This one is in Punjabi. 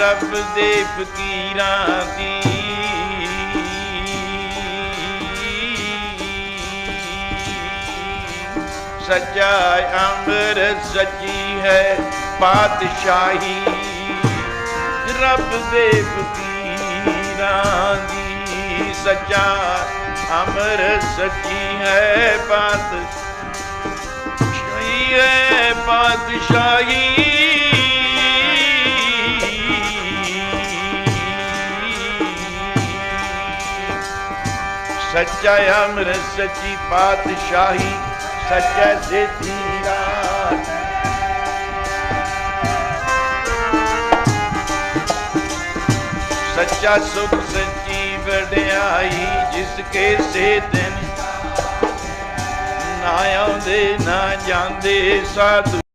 ਰੱਬ ਦੇ ਫਕੀਰਾਂ ਦੀ। ਸੱਚਾ ਅੰਮ੍ਰਿਤ ਸੱਚੀ ਹੈ ਪਾਤਸ਼ਾਹੀ। ਰੱਬ ਦੇ ਫਕੀਰਾਂ ਦੀ ਸੱਚਾ ਅੰਮ੍ਰਿਤ ਸੱਚੀ ਹੈ ਪਾਤਸ਼ਾਹੀ ਹੈ ਪਾਤਸ਼ਾਹੀ। ਸੱਚਾ ਅੰਮ੍ਰਿਤ ਸੱਚੀ ਪਾਤਸ਼ਾਹੀ, ਸੱਚਾ ਸਿੱਧੀ ਰਾਜ ਸੱਚਾ ਸੁਖ ਸੱਚੀ ਵਡਿਆਈ ਜਿਸ ਕੇ ਸੇ ਦਿਨ ਨਾ ਆਉਂਦੇ, ਨਾ ਜਾਂਦੇ ਸਾਧੂ।